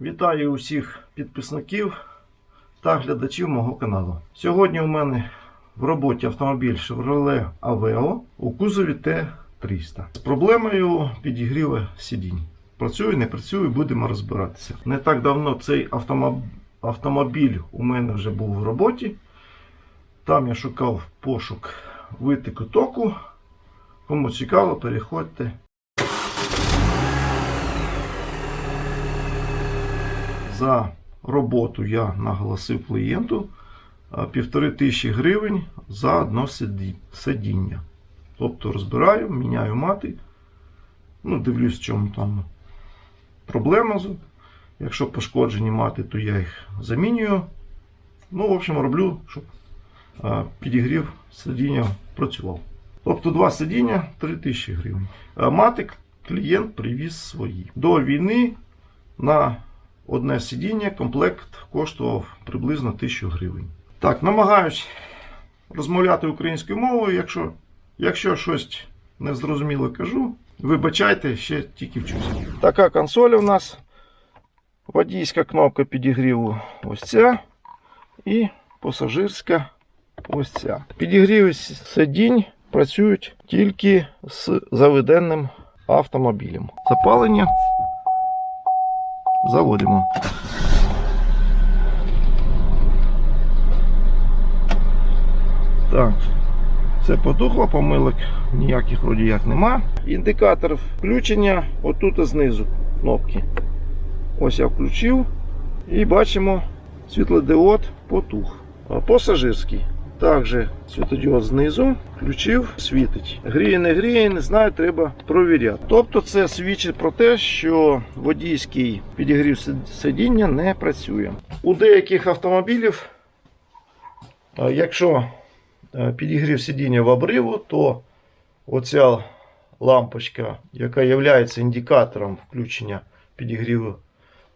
Вітаю усіх підписників та глядачів мого каналу. Сьогодні у мене в роботі автомобіль Chevrolet Aveo у кузові Т300 з проблемою підігріву сидінь. Працює, не працює, будемо розбиратися. Не так давно цей автомоб- автомобіль у мене вже був в роботі. Там я шукав пошук витоку току. Кому цікаво, переходьте. За роботу я наголосив клієнту а, півтори тисячі гривень за одно сидіння. Тобто розбираю, міняю мати. Ну, дивлюсь, в чому там проблема. Якщо пошкоджені мати, то я їх замінюю. Ну, в общем, роблю, щоб підігрів сидіння працював. Тобто два сидіння 3 тисячі гривень. А мати клієнт привіз свої. До війни на одне сидіння комплект коштував приблизно 1000 гривень. Так, намагаюсь розмовляти українською мовою. Якщо, якщо щось незрозуміло кажу, вибачайте, ще тільки вчусь. Така консоль у нас. Водійська кнопка підігріву ось ця. І пасажирська ось ця. Підігріви сидінь працюють тільки з заведенним автомобілем. Запалення заводимо. Так, це потухло, помилок ніяких вроді як нема. Індикатор включення отут знизу кнопки. Ось я включив і бачимо світлодіод потух. Пасажирський. Також світодіод знизу включив, світить. Гріє, не гріє, не знаю, треба провіряти. Тобто це свідчить про те, що водійський підігрів сидіння не працює. У деяких автомобілів, якщо е, підігрів сидіння в обриву, то оця лампочка, яка є індикатором включення підігріву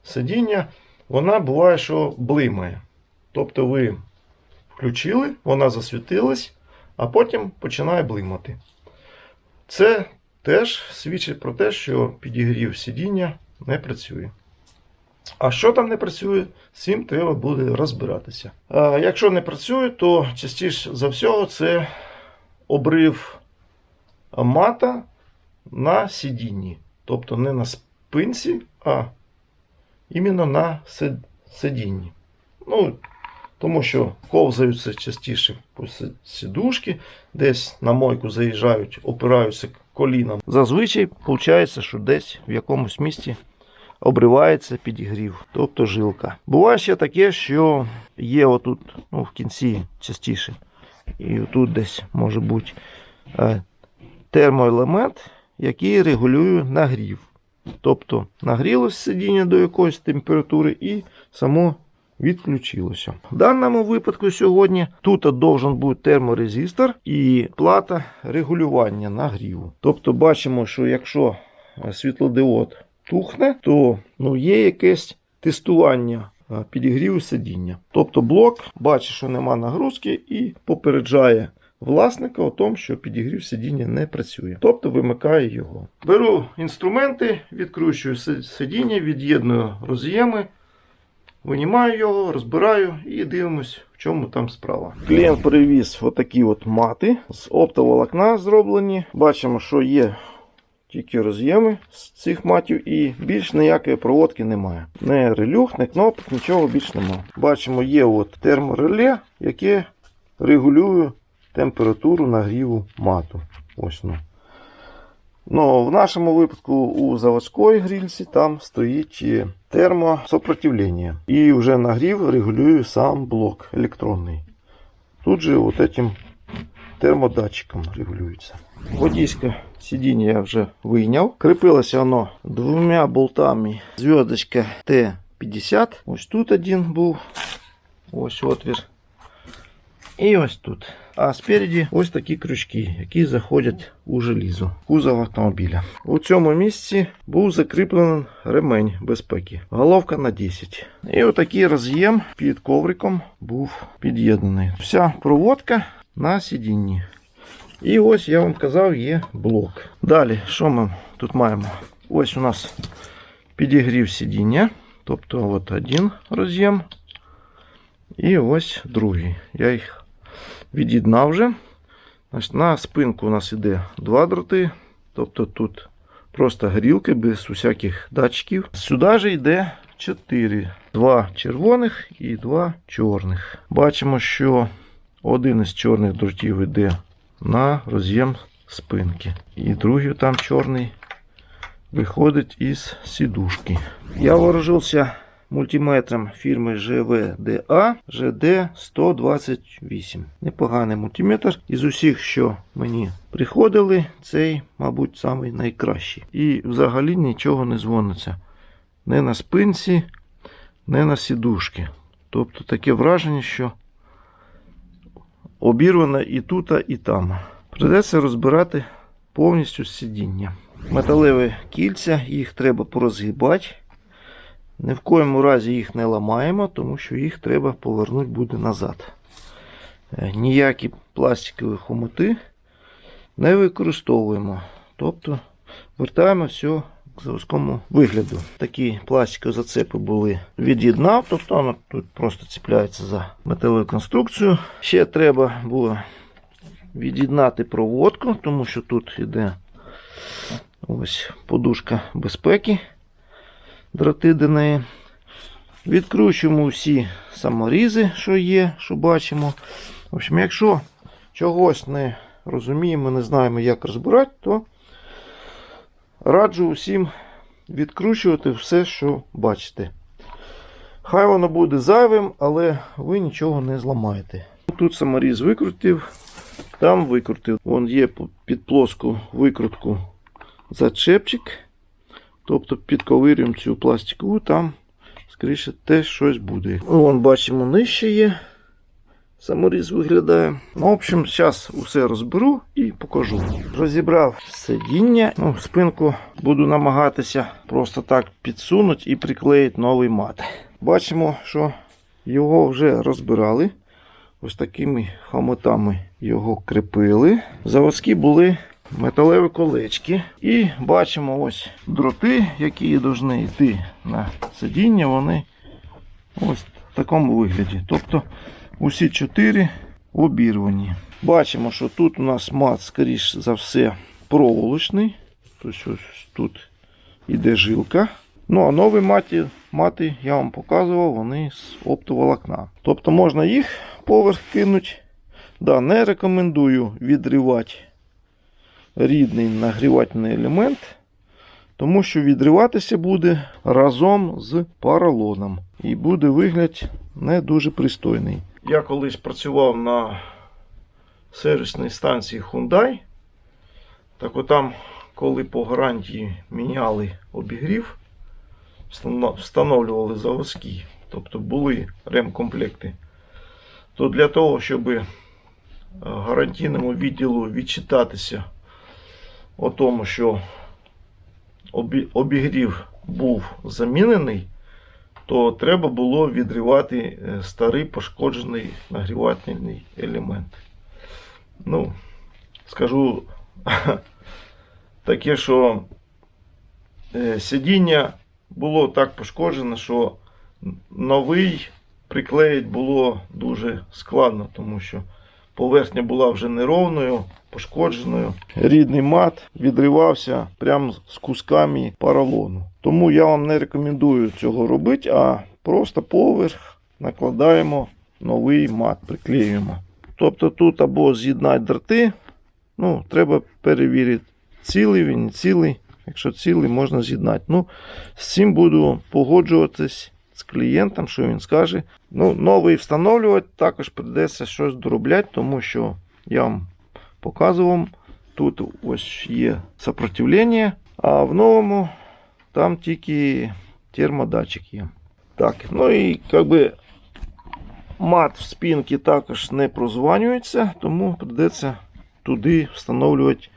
сидіння, вона буває, що блимає. Тобто ви включили, вона засвітилась, а потім починає блимати. Це теж свідчить про те, що підігрів сидіння не працює. А що там не працює, з цим треба буде розбиратися. А якщо не працює, то частіше за всього це обрив мата на сидінні. Тобто не на спинці, а іменно на сидінні. Ну, тому що ковзаються частіше сідушки, десь на мойку заїжджають, опираються коліном. Зазвичай виходить, що десь в якомусь місці обривається підігрів, тобто жилка. Буває ще таке, що є отут, ну, в кінці частіше, і отут десь може бути е, термоелемент, який регулює нагрів. Тобто нагрілося сидіння до якоїсь температури і само відключилося. В даному випадку сьогодні тут должен бути терморезистор і плата регулювання нагріву. Тобто бачимо, що якщо е, світлодіод тухне, то ну, є якесь тестування е, підігріву сидіння. Тобто блок бачить, що нема нагрузки і попереджає власника о тому, що підігрів сидіння не працює. Тобто вимикає його. Беру інструменти, відкручую сидіння, від'єдную роз'єми. Винімаю його, розбираю і дивимось, в чому там справа. Клієнт привіз отакі от мати з оптоволокна зроблені. Бачимо, що є тільки роз'єми з цих матів і більш ніякої проводки немає. Не релюх, не кнопок, нічого більш немає. Бачимо, є от термореле, яке регулює температуру нагріву мату. Ось ну. Ну, в нашому випадку у заводської грільці там стоїть термосопротивлення. І вже нагрів регулює сам блок електронний. Тут же от этим термодатчиком регулюється. Водійське сидіння я вже вийняв. Кріпилося воно двома болтами зв'язочка Т50. Ось тут один був. Ось отвір. І ось тут. А спереді ось такі крючки, які заходять у желізо, кузов автомобіля. У цьому місці був закріплений ремень безпеки. Головка на 10. І отакий роз'єм під ковриком був під'єднаний. Вся проводка на сидінні. І ось я вам казав, є блок. Далі, що ми тут маємо? Ось у нас підігрів сидіння. Тобто от один роз'єм і ось другий. Я їх від'єднав вже. Значить, на спинку у нас іде два дроти. Тобто тут просто грілки без усяких датчиків. Сюди же йде 4. Два червоних і два чорних. Бачимо, що один із чорних дротів йде на роз'єм спинки. І другий там чорний виходить із сідушки. Я вооружився мультиметром фірми GVDA GD128. Непоганий мультиметр. Із усіх, що мені приходили, цей, мабуть, самий найкращий. І взагалі нічого не дзвониться. Не на спинці, не на сідушки. Тобто таке враження, що обірвано і тут, і там. Придеться розбирати повністю сидіння. Металеві кільця, їх треба порозгибати. Ні в коєму разі їх не ламаємо, тому що їх треба повернути буде назад. Е, Ніякі пластикові хомути не використовуємо. Тобто вертаємо все к заводському вигляду. Такі пластикові зацепи були від'єднав, тобто воно тут просто цепляється за металеву конструкцію. Ще треба було від'єднати проводку, тому що тут йде ось подушка безпеки, дроти до неї. Відкручуємо всі саморізи, що є, що бачимо. В общем, якщо чогось не розуміємо, не знаємо, як розбирати, то раджу усім відкручувати все, що бачите. Хай воно буде зайвим, але ви нічого не зламаєте. Тут саморіз викрутив, там викрутив. Вон є під плоску викрутку зачепчик. Тобто підковирюємо цю пластикову, там, скоріше, теж щось буде. Вон бачимо, нижче є. Саморіз виглядає. Ну, в общем, зараз усе розберу і покажу. Розібрав сидіння. Ну, спинку буду намагатися просто так підсунути і приклеїти новий мат. Бачимо, що його вже розбирали. Ось такими хомутами його крепили. Заводські були металеві колечки. І бачимо ось дроти, які повинні йти на сидіння, вони ось в такому вигляді. Тобто усі чотири обірвані. Бачимо, що тут у нас мат, скоріш за все, проволочний. Тобто ось тут іде жилка. Ну, а нові маті, мати, я вам показував, вони з оптоволокна. Тобто можна їх поверх кинути. Да, не рекомендую відривати рідний нагрівательний елемент, тому що відриватися буде разом з поролоном. І буде вигляд не дуже пристойний. Я колись працював на сервісній станції Hyundai. Так отам, коли по гарантії міняли обігрів, встановлювали заводські, тобто були ремкомплекти, то для того, щоб е, гарантійному відділу відчитатися о тому, що обігрів був замінений, то треба було відривати е, старий пошкоджений нагрівательний елемент. Ну, скажу таке, що е, сидіння було так пошкоджено, що новий приклеїти було дуже складно, тому що поверхня була вже неровною, пошкодженою. Рідний мат відривався прямо з кусками поролону. Тому я вам не рекомендую цього робити, а просто поверх накладаємо новий мат, приклеюємо. Тобто тут або з'єднати дроти, ну, треба перевірити, цілий він, цілий. Якщо цілий, можна з'єднати. Ну, з цим буду погоджуватись з клієнтом, що він скаже. Ну, новий встановлювати також прийдеться щось доробляти, тому що я вам показував. Тут ось є сопротивлення, а в новому там тільки термодатчик є. Так, ну і якби мат в спинці також не прозванюється, тому прийдеться туди встановлювати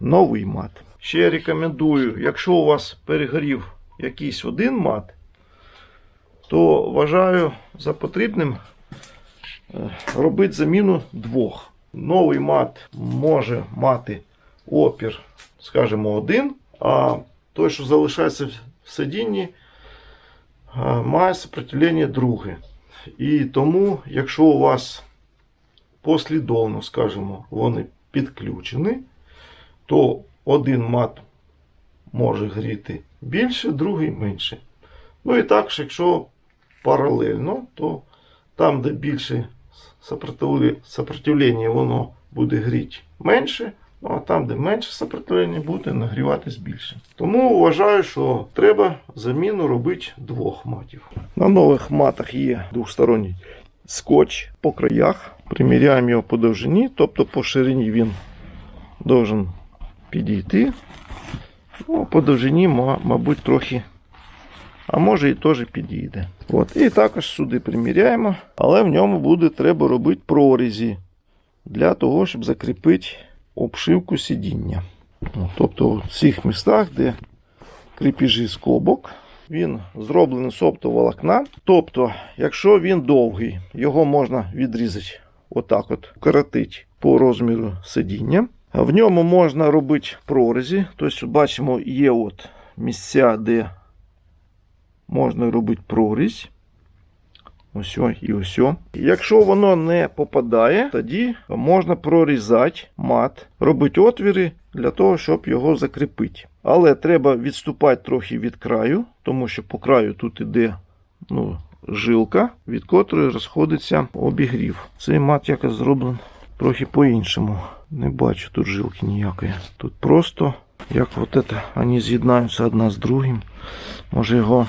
новий мат. Ще рекомендую, якщо у вас перегорів якийсь один мат, то вважаю за потрібним е, робити заміну двох. Новий мат може мати опір, скажімо, один, а той, що залишається в сидінні, має сопротивлення друге. І тому, якщо у вас послідовно, скажімо, вони підключені, то один мат може гріти більше, другий менше. Ну і також, якщо паралельно, то там, де більше сопротивлення, воно буде гріти менше, ну а там, де менше сопротивлення, буде нагріватись більше. Тому вважаю, що треба заміну робити двох матів. На нових матах є двосторонній скотч по краях. Приміряємо його по довжині, тобто по ширині він должен підійти. Ну, по довжині, мабуть, трохи. А може і теж підійде. От. І також сюди приміряємо, але в ньому буде треба робити прорізі для того, щоб закріпити обшивку сидіння. Тобто в цих містах, де кріпіжі скобок, він зроблений з оптоволокна. Тобто, якщо він довгий, його можна відрізати отак от, коротити по розміру сидіння. В ньому можна робити прорізі. Тобто, бачимо, є от місця, де можна робити прорізь. Ось і ось. Якщо воно не попадає, тоді можна прорізати мат, робити отвіри для того, щоб його закріпити. Але треба відступати трохи від краю, тому що по краю тут іде ну, жилка, від котрої розходиться обігрів. Цей мат якось зроблений трохи по-іншому. Не бачу тут жилки ніякої. Тут просто як от это, вони з'єднаються одна з другим. Може його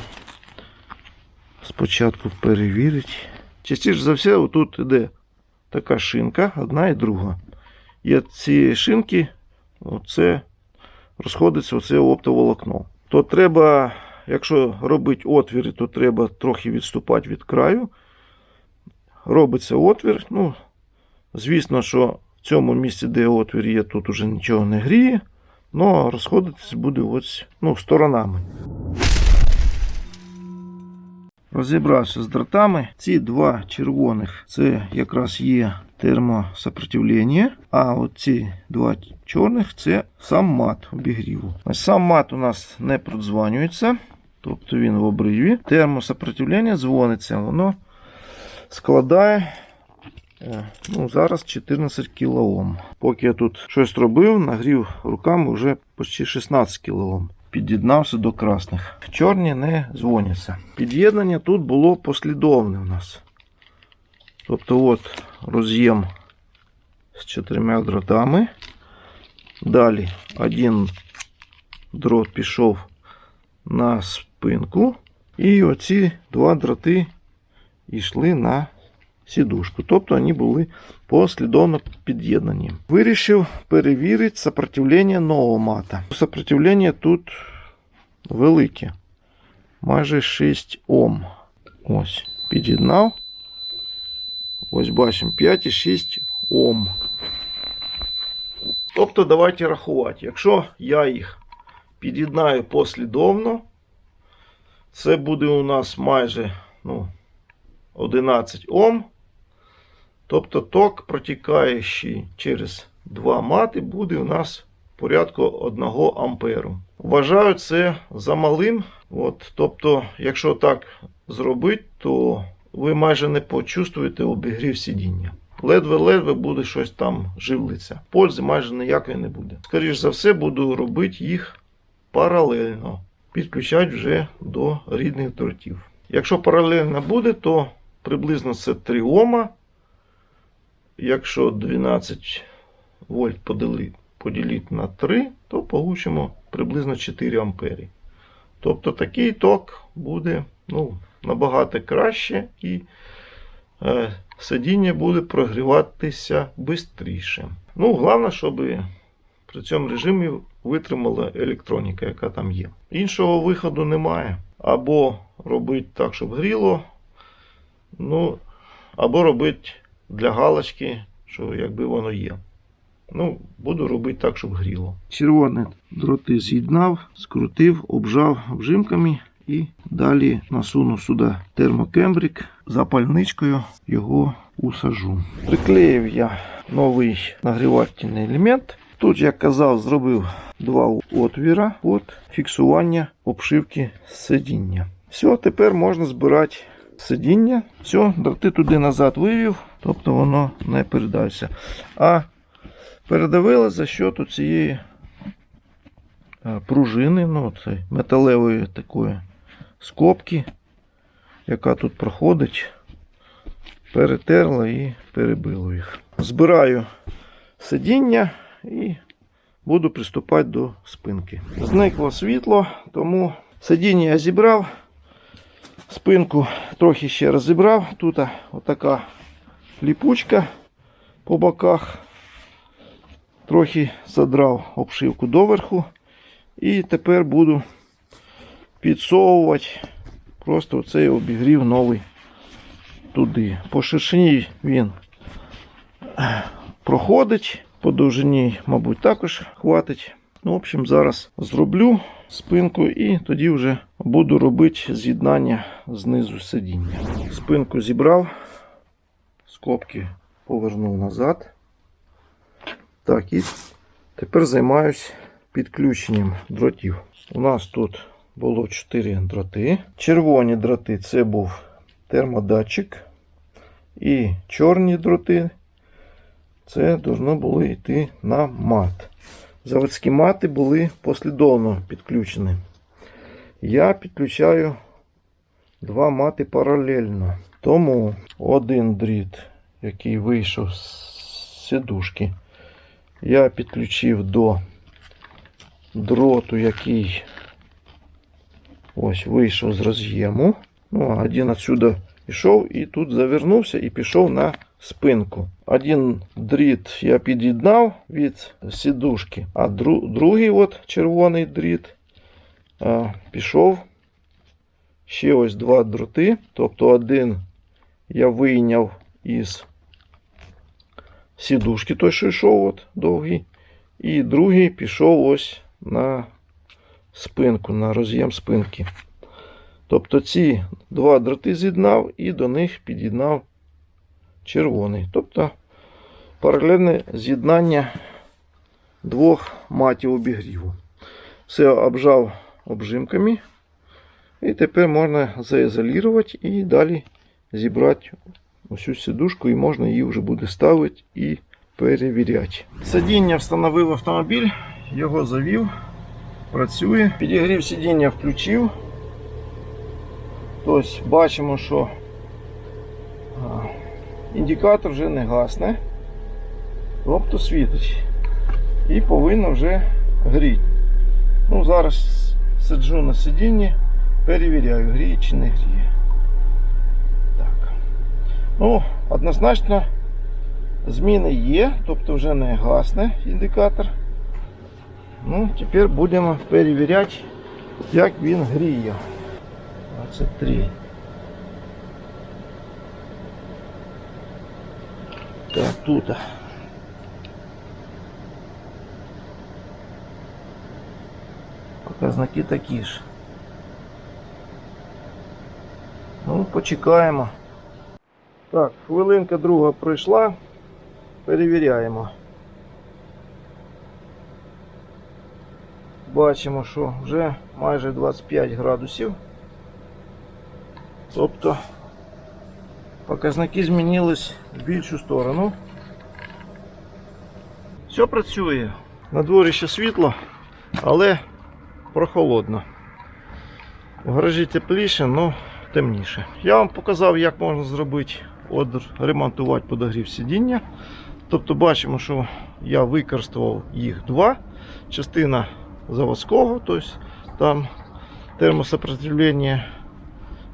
спочатку перевірити. Частіше за все, тут іде така шинка, одна і друга. І від цієї шинки оце розходиться оце оптоволокно. То треба, якщо робити отвіри, то треба трохи відступати від краю. Робиться отвір. Ну, звісно, що в цьому місці, де отвір є, тут уже нічого не гріє. але розходитись буде ось ну, сторонами. Розібрався з дротами. Ці два червоних це якраз є термосопротивлення, а от ці два чорних це сам мат обігріву. Сам мат у нас не продзванюється, тобто він в обриві. Термосопротивлення дзвониться, воно складає. е, Ну, зараз 14 кОм. Поки я тут щось робив, нагрів руками вже почти 16 кОм під'єднався до красних. Чорні не дзвоняться. Під'єднання тут було послідовне у нас. Тобто от роз'єм з чотирма дротами. Далі один дрот пішов на спинку. І оці два дроти йшли на сідушку. Тобто вони були послідовно під'єднані. Вирішив перевірити сопротивлення нового мата. Сопротивлення тут велике. Майже 6 Ом. Ось, під'єднав. Ось бачимо 5,6 Ом. Тобто давайте рахувати. Якщо я їх під'єднаю послідовно, це буде у нас майже ну, 11 Ом. Тобто ток, протікаючий через два мати, буде у нас порядку 1 амперу. Вважаю це замалим. От, тобто, якщо так зробити, то ви майже не почувствуєте обігрів сидіння. Ледве-ледве буде щось там живлиться. Пользи майже ніякої не буде. Скоріше за все, буду робити їх паралельно. Підключати вже до рідних дротів. Якщо паралельно буде, то приблизно це 3 Ома. Якщо 12 вольт поділити, на 3, то получимо приблизно 4 ампери. Тобто такий ток буде ну, набагато краще і е, сидіння буде прогріватися швидше. Ну, головне, щоб при цьому режимі витримала електроніка, яка там є. Іншого виходу немає. Або робити так, щоб гріло, ну, або робити для галочки, що якби воно є. Ну, буду робити так, щоб гріло. Червоні дроти з'єднав, скрутив, обжав обжимками і далі насуну сюди термокембрик, запальничкою його усажу. Приклеїв я новий нагрівательний елемент. Тут, як казав, зробив два отвіра під фіксування обшивки сидіння. Все, тепер можна збирати сидіння. Все, дроти туди назад вивів, тобто воно не передався. А передавило за счет цієї пружини, ну, цієї металевої такої скобки, яка тут проходить, перетерла і перебило їх. Збираю сидіння і буду приступати до спинки. Зникло світло, тому сидіння я зібрав. Спинку трохи ще розібрав. Тут отака ліпучка по боках. Трохи задрав обшивку доверху. І тепер буду підсовувати просто оцей обігрів новий туди. По ширшині він проходить, по довжині, мабуть, також хватить. Ну, в общем, зараз зроблю спинку і тоді вже буду робити з'єднання знизу сидіння. Спинку зібрав, скобки повернув назад. Так, і тепер займаюсь підключенням дротів. У нас тут було 4 дроти. Червоні дроти це був термодатчик. І чорні дроти це должно було йти на мат. Заводські мати були послідовно підключені. Я підключаю два мати паралельно. Тому один дріт, який вийшов з сидушки, я підключив до дроту, який ось вийшов з роз'єму. Ну, один отсюда пішов і тут завернувся і пішов на спинку. Один дріт я під'єднав від сідушки, а дру, другий от червоний дріт а, пішов ще ось два дроти. Тобто один я вийняв із сідушки, той, що йшов от довгий, і другий пішов ось на спинку, на роз'єм спинки. Тобто ці два дроти з'єднав і до них під'єднав червоний. Тобто паралельне з'єднання двох матів обігріву. Все обжав обжимками. І тепер можна заізолювати і далі зібрати усю сидушку і можна її вже буде ставити і перевіряти. Сидіння встановив автомобіль, його завів, працює. Підігрів сидіння включив. Тобто бачимо, що індикатор вже не гасне, тобто світить. І повинно вже гріти. Ну, зараз сиджу на сидінні, перевіряю, гріє чи не гріє. Так. Ну, однозначно зміни є, тобто вже не гасне індикатор. Ну, тепер будемо перевіряти, як він гріє. 23. Так, тут. Показники такі ж. Ну, почекаємо. Так, хвилинка друга пройшла. Перевіряємо. Бачимо, що вже майже 25 градусів. Тобто показники змінились в більшу сторону. Все працює. На дворі ще світло, але прохолодно. В гаражі тепліше, але темніше. Я вам показав, як можна зробити ремонтувати подогрів сидіння. Тобто бачимо, що я використовував їх два. Частина заводського, тобто там термосопротивлення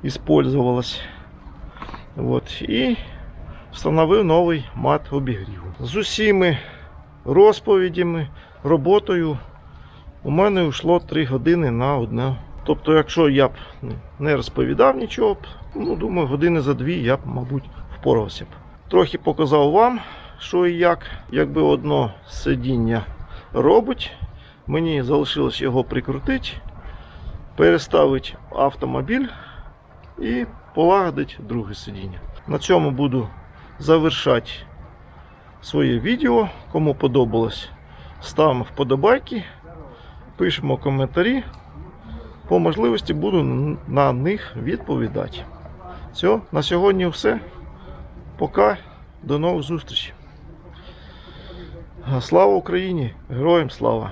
использовалось. От, і встановив новий мат обігріву. З усіми розповідями, роботою у мене йшло 3 години на одне. Тобто, якщо я б не розповідав нічого, ну, думаю, години за дві я б, мабуть, впорався б. Трохи показав вам, що і як, якби одно сидіння робить. Мені залишилось його прикрутити, переставити автомобіль і полагодити друге сидіння. На цьому буду завершати своє відео. Кому подобалось, ставимо вподобайки, пишемо коментарі. по можливості буду на них відповідати. Все, на сьогодні все. Пока, до нових зустрічей. Слава Україні! Героям слава!